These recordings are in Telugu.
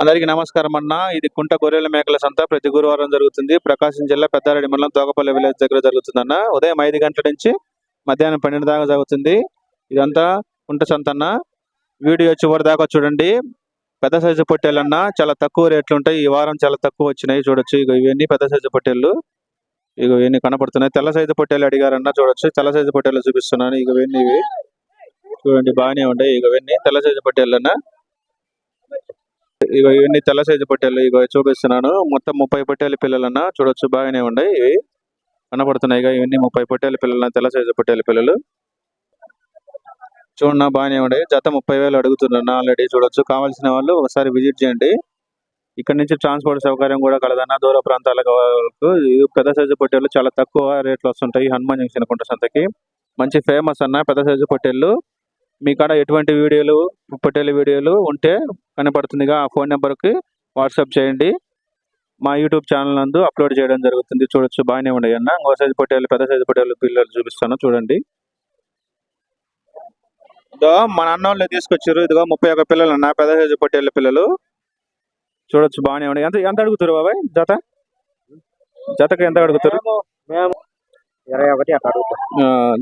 అందరికీ నమస్కారం అన్న. ఇది కుంట గొర్రెల మేకల సంత. ప్రతి గురువారం జరుగుతుంది. ప్రకాశం జిల్లా పెద్దారెడ్డి మండలం తోకపల్లి విలేజ్ దగ్గర జరుగుతుంది అన్న. ఉదయం ఐదు గంటల నుంచి మధ్యాహ్నం పన్నెండు దాకా జరుగుతుంది. ఇదంతా కుంట సంత అన్న. వీడియో చివరి దాకా చూడండి. పెద్ద సైజు పొట్టేళ్ళన్న చాలా తక్కువ రేట్లు ఉంటాయి. ఈ వారం చాలా తక్కువ వచ్చినాయి. చూడొచ్చు. ఇక ఇవన్నీ పెద్ద సైజు పొట్టేళ్ళు. ఇక ఇవన్నీ కనపడుతున్నాయి. తెల్ల సైజు పొట్టేళ్ళు అడిగారన్న. చూడొచ్చు. తెల్ల సైజు పొట్టేళ్ళు చూపిస్తున్నాను. ఇక ఇవన్నీ ఇవి. చూడండి. బాగానే ఉంటాయి ఇక ఇవన్నీ తెల్ల సైజు పొట్టేళ్ళన్నా ఇగో ఇవన్నీ తెల్ల సైజు పట్టాలు ఇగో చూపిస్తున్నాను. మొత్తం ముప్పై పొట్టేళ్ళ పిల్లలన్న చూడొచ్చు బాగానే ఉన్నాయి. ఇవి కనపడుతున్నాయి ఇక ఇవన్నీ ముప్పై పొట్టేళ్ళ పిల్లలన్న తెల్ల సైజు పొట్టేళ్ళ పిల్లలు. చూడన్నా బాగానే ఉన్నాయి. జత ముప్పై వేలు అడుగుతున్నాను ఆల్రెడీ చూడొచ్చు. కావాల్సిన వాళ్ళు ఒకసారి విజిట్ చేయండి. ఇక్కడ నుంచి ట్రాన్స్పోర్ట్ సౌకర్యం కూడా కలదన్న దూర ప్రాంతాలకు వాళ్ళకు. పెద్ద సైజు పొట్టేళ్ళు చాలా తక్కువ రేట్లు వస్తుంటాయి. హనుమాన్ జంక్షన్ కొండ సంతకి. మంచి ఫేమస్ అన్న పెద్ద సైజు పొట్టేళ్ళు. మీ కాడ ఎటువంటి వీడియోలు పుట్టేల వీడియోలు ఉంటే కనపడుతుందిగా ఆ ఫోన్ నెంబర్కి వాట్సాప్ చేయండి. మా యూట్యూబ్ ఛానల్ నందు అప్లోడ్ చేయడం జరుగుతుంది. చూడొచ్చు బాగానే ఉన్నాయి అన్న. ఇంకో సైజు పొట్టేళ్ళు పెద్ద సైజు పొట్టేళ్ళు పిల్లలు చూపిస్తాను చూడండి. ఇదో మన అన్న తీసుకొచ్చారు. ఇదిగో ముప్పై ఒక పిల్లలు అన్న పెద్ద సైజు పొట్టేళ్ళ పిల్లలు. చూడొచ్చు బాగానే ఉన్నాయి. ఎంత ఎంత అడుగుతారు బాబాయ్? జత? జతకి ఎంత అడుగుతారు? మేము ఇరవై ఒకటి అట్లా అడుగుతాం.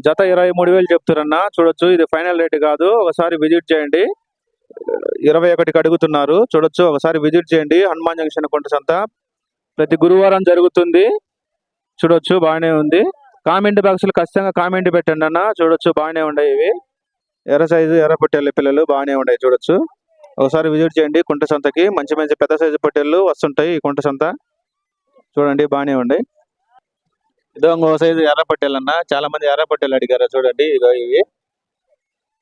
జత ఇరవై మూడు వేలు చెప్తారన్న చూడొచ్చు ఇది ఫైనల్ రేట్ కాదు ఒకసారి విజిట్ చేయండి. ఇరవై ఒకటికి అడుగుతున్నారు చూడొచ్చు ఒకసారి విజిట్ చేయండి హనుమాన్ జంక్షన్ కొంట సంత. ప్రతి గురువారం జరుగుతుంది చూడొచ్చు బాగానే ఉంది. కామెంట్ బాక్సులు ఖచ్చితంగా కామెంట్ పెట్టండి అన్న చూడొచ్చు బాగానే ఉన్నాయి ఇవి. ఎర్ర సైజు ఎర్ర పొట్టేళ్ళ పిల్లలు బాగానే ఉన్నాయి చూడొచ్చు. ఒకసారి విజిట్ చేయండి కుంట సంతకి. మంచి మంచి పెద్ద సైజు పొట్టేళ్ళు వస్తుంటాయి ఈ కుంట సంత. చూడండి బాగానే ఉన్నాయి. ఇదో ఇంకో సైజు ఎర్రపట్టెలు అన్న చాలా మంది ఎర్ర పట్టెలు అడిగారు చూడండి. ఇదో ఇవి.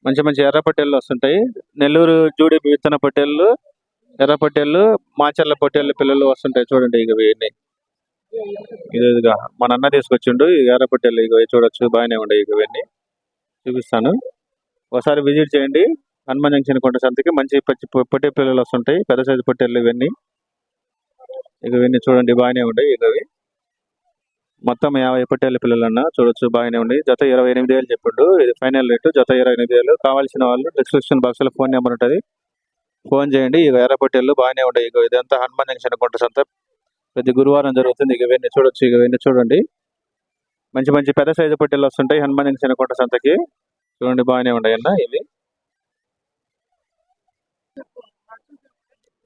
మంచి మంచి ఎర్ర పట్టెలు వస్తుంటాయి. నెల్లూరు జూడి విత్తన పట్టెళ్ళు ఎర్ర పొట్టేళ్ళు మాచర్ల పొట్టేళ్ళ పిల్లలు వస్తుంటాయి చూడండి ఇక ఇవన్నీ ఇది ఇదిగా మన అన్న తీసుకొచ్చిండు. ఈ ఎర్ర పొట్టేళ్ళు ఇక చూడొచ్చు బాగానే ఉన్నాయి ఇక ఇవన్నీ. చూపిస్తాను. ఒకసారి విజిట్ చేయండి. హనుమాన్ జంక్షన్ కొండ సంతకి మంచి పచ్చి పట్టే పొట్టే పిల్లలు వస్తుంటాయి. పెద్ద సైజు పొట్టేళ్ళు ఇవన్నీ. ఇక ఇవన్నీ చూడండి బాగానే ఉన్నాయి ఇక మొత్తం యాభై పొట్టేళ్ళ పిల్లలన్న చూడొచ్చు బాగానే ఉంది. జత ఇరవై ఎనిమిది వేలు చెప్పిండు. ఇది ఫైనల్ రేటు. జత ఇరవై ఎనిమిది వేలు. కావాల్సిన వాళ్ళు డిస్క్రిప్షన్ బాక్స్లో ఫోన్ నెంబర్ ఉంటుంది. ఫోన్ చేయండి. ఇక ఎర్ర పొట్టేళ్ళు బాగానే ఉంటాయి ఇక ఇదంతా హనుమాన్ జంక్షన్ కొంట సంత. ప్రతి గురువారం జరుగుతుంది. ఇక ఇవన్నీ చూడొచ్చు. ఇక ఇవన్నీ చూడండి. మంచి మంచి పెద్ద సైజు పొట్టేళ్ళు వస్తుంటాయి హనుమాన్ జంక్షన్ కొంట సంతకి. చూడండి బాగానే ఉన్నాయి అన్న ఇవి.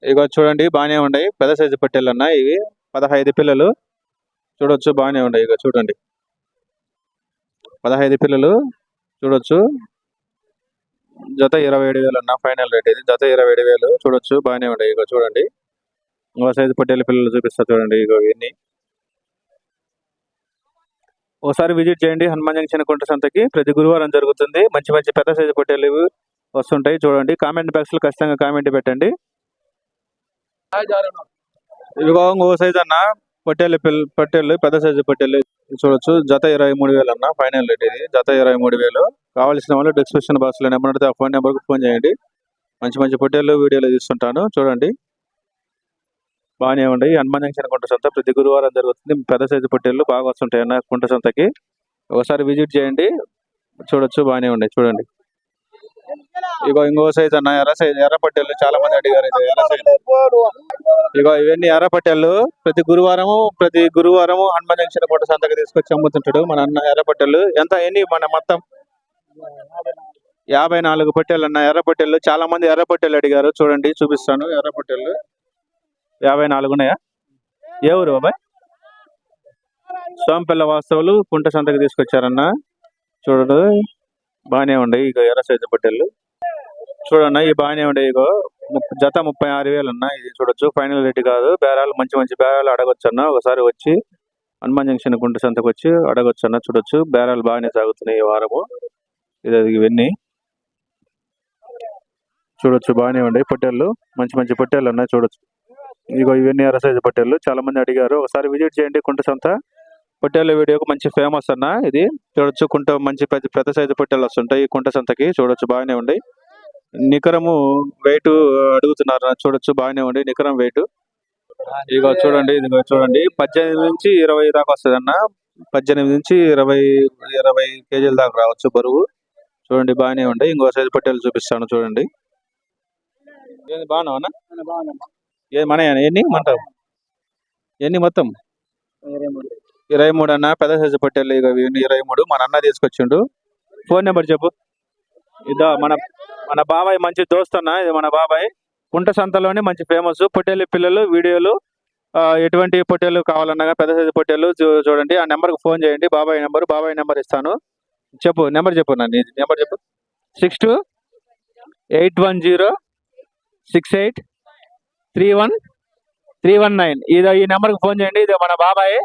ఇక చూడండి బాగానే ఉన్నాయి. పెద్ద సైజు పొట్టేళ్ళు అన్న ఇవి. పదహైదు పిల్లలు. చూడొచ్చు బాగానే ఉన్నాయి ఇక చూడండి. పదహైదు పిల్లలు చూడొచ్చు. జత ఇరవై ఏడు వేలు అన్న ఫైనల్ రేట్ ఇది. జత ఇరవై ఏడు వేలు చూడొచ్చు బాగానే ఉన్నాయి ఇక చూడండి. ఇంకో సైజు పొట్టేళ్ళ పిల్లలు చూపిస్తా చూడండి ఇక ఇవన్నీ ఒకసారి విజిట్ చేయండి హనుమాన్ జంక్షన్ కుంట సంతకి. ప్రతి గురువారం జరుగుతుంది. మంచి మంచి పెద్ద సైజు పొట్టేళ్ళు ఇవి వస్తుంటాయి చూడండి. కామెంట్ బాక్స్లో ఖచ్చితంగా కామెంట్ పెట్టండి. ఇదిగో ఓ సైజ్ అన్న. పొట్టేళ్ళు పిల్ల పొట్టేళ్ళు పెద్ద సైజు పొట్టేళ్ళు చూడొచ్చు. జత ఇరవై మూడు వేలు అన్న ఫైనల్ రేట్ ఇది. జత ఇరవై మూడు వేలు. కావాల్సిన వాళ్ళు డిస్క్రిప్షన్ బాక్స్లో నెంబర్ ఉంటే ఆ ఫోన్ నెంబర్కి ఫోన్ చేయండి. మంచి మంచి పొట్టేళ్ళు వీడియోలు తీస్తుంటాను. చూడండి. బాగానే ఉండి హనుమాన్ జంక్షన్ కుంట సంత ప్రతి గురువారం జరుగుతుంది. పెద్ద సైజు పొట్టేళ్ళు బాగా వస్తుంటాయి అన్న కుంట సంతకి. ఒకసారి విజిట్ చేయండి. చూడొచ్చు. బాగానే ఉన్నాయి. చూడండి. ఇగో ఇంకో సైజ్ అన్న ఎర్ర సైజ్ ఎర్రపట్టెలు చాలా మంది అడిగారు ఇది ఎర్ర సైజ్. ఇగో ఇవన్నీ ఎర్ర ప్రతి గురువారము ప్రతి గురువారము హనుమాన్ జంక్షన్ పూట సంతకి తీసుకొచ్చి అమ్ముతుంటాడు మన అన్న ఎర్రపట్టెలు ఎంత ఎన్ని మన మొత్తం? యాభై నాలుగు పట్టెలు అన్న ఎర్రపట్టెలు చాలా మంది ఎర్రపట్టెలు అడిగారు. చూడండి చూపిస్తాను. ఎర్రపట్టెలు యాభై నాలుగు ఉన్నాయా? ఏ ఊరు బాబాయ్? సోంపల్ల వాస్తవులు కుంట సంతకి తీసుకొచ్చారన్న. చూడండి బాగానే ఉన్నాయి ఇక ఎర్ర సైజు పొట్టేలు చూడన్నా ఇవి బాగానే ఉండే. ఇగో జత ముప్పై ఆరు వేలు ఉన్నాయి ఇది చూడొచ్చు. ఫైనల్ రేట్ కాదు. బేరాలు మంచి మంచి బేరాలు అడగొచ్చు అన్న ఒకసారి వచ్చి హనుమాన్ జంక్షన్ గుంట సంతకు వచ్చి అడగొచ్చు అన్న చూడొచ్చు. బేరాలు బాగానే సాగుతున్నాయి ఈ వారము. ఇది అది ఇవన్నీ. చూడొచ్చు. బాగానే ఉండే పొట్టేళ్ళు. మంచి మంచి పొట్టేళ్ళు ఉన్నాయి. చూడొచ్చు. ఇగో ఇవన్నీ ఎర్ర సైజు పొట్టేళ్ళు. చాలా మంది అడిగారు. ఒకసారి విజిట్ చేయండి కుంట సంత. పొట్టేళ్ళ వీడియోకి మంచి ఫేమస్ అన్న ఇది. చూడొచ్చు కుంట మంచి పెద్ద పెద్ద సైజు పొట్టేళ్ళు వస్తుంటాయి. ఈ కుంట సంతకి చూడొచ్చు బాగానే ఉండి నికరము వెయిట్ అడుగుతున్నారు అన్న. చూడొచ్చు బాగానే ఉంది. నికరం వెయిట్ ఇదిగో చూడండి ఇదిగో చూడండి. పద్దెనిమిది నుంచి ఇరవై దాకా వస్తుంది అన్న. పద్దెనిమిది నుంచి ఇరవై ఇరవై కేజీల దాకా రావచ్చు బరువు. చూడండి బాగానే ఉండే ఇంకో సైజు పట్టేలు చూపిస్తాను చూడండి. బాగున్నావా బాగుందమ్మా ఏ మన ఎన్ని? మంటావు ఎన్ని మొత్తం? ఇరవై మూడు మూడు అన్న పెద్ద సైజు పొట్టేళ్ళు ఇక ఇరవై మూడు. మన అన్న తీసుకొచ్చిండు. ఫోన్ నెంబర్ చెప్పు. ఇదో మన మన బాబాయ్ మంచి దోస్త్ అన్న ఇది మన బాబాయ్. కుంట సంతలోనే మంచి ఫేమస్ పొట్టేలు పిల్లలు వీడియోలు ఎటువంటి పొట్టేలు కావాలన్నా పెద్ద సైజు పొట్టేలు చూ- చూడండి. ఆ నెంబర్కి ఫోన్ చేయండి. బాబాయ్ నెంబర్ బాబాయ్ నెంబర్ ఇస్తాను. చెప్పు నెంబర్ చెప్పు నన్ను ఇది నెంబర్ చెప్పు. Six two eight one zero six eight three one three one nine. ఇది ఈ నెంబర్కి ఫోన్ చేయండి. ఇది మన బాబాయ్.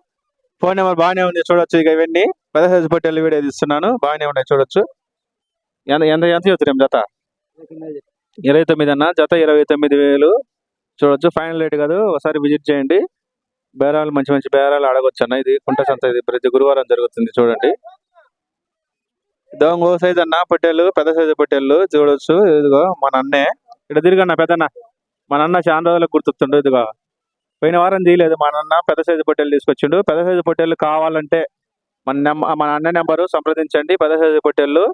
ఫోన్ నెంబర్ బాగానే ఉంది చూడొచ్చు ఇక ఇవన్నీ. పెద్ద సైజు పొట్టేలు వీడియో ఇస్తున్నాను బాగానే ఉన్నాయి చూడొచ్చు. ఎంత ఎంత ఎంత చెప్తున్నాం జత? ఇరవై తొమ్మిది అన్న జత ఇరవై తొమ్మిది వేలు. చూడొచ్చు ఫైనల్ రేట్ కాదు ఒకసారి విజిట్ చేయండి. బేరాలు మంచి మంచి బేరాలు అడగొచ్చు అన్న ఇది కుంట సంత ఇది ప్రతి గురువారం జరుగుతుంది చూడండి. దోంగ సైజ్ అన్న పొట్టేలు పెద్ద సైజు పొట్టేళ్ళు చూడొచ్చు ఇదిగో మన అన్నే. ఇక్కడ తిరిగన్న పెద్దన్న. మన అన్న చాలా రోజులకు గుర్తుండు ఇదిగో. పోయిన వారం తీయలేదు. మా అన్న పెద్ద సైజు పొట్టేలు తీసుకొచ్చిండు. పెద్ద సైజు పొట్టేలు కావాలంటే మన నెంబర్ మన అన్న నెంబరు సంప్రదించండి. పెద్ద సైజు పొట్టేళ్ళు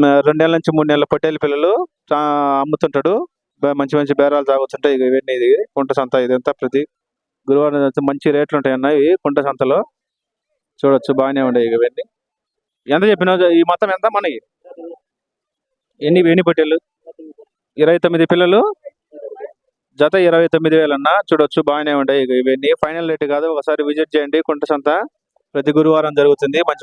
రెండు నెలల నుంచి మూడు నెలల పొట్టేలు పిల్లలు చా- అమ్ముతుంటాడు. మంచి మంచి బేరాలు తాగుతుంటాయి. ఇవన్నీ ఇది. కుంట సంత ఇదంతా ప్రతి గురువారం మంచి రేట్లు ఉంటాయి అన్న ఇవి కుంట సంతలో. చూడొచ్చు. బాగానే ఉన్నాయి ఇవన్నీ. ఎంత చెప్పినావు? ఈ మొత్తం ఎంత మనకి? ఎన్ని ఎన్ని పొట్టేళ్ళు ఇరవై తొమ్మిది పిల్లలు. జత ఇరవై తొమ్మిది వేలు అన్న చూడొచ్చు బాగానే ఉంటాయి. ఇవన్నీ. ఫైనల్ రేట్ కాదు ఒకసారి విజిట్ చేయండి. కుంట సంత. ప్రతి గురువారం జరుగుతుంది. మంచి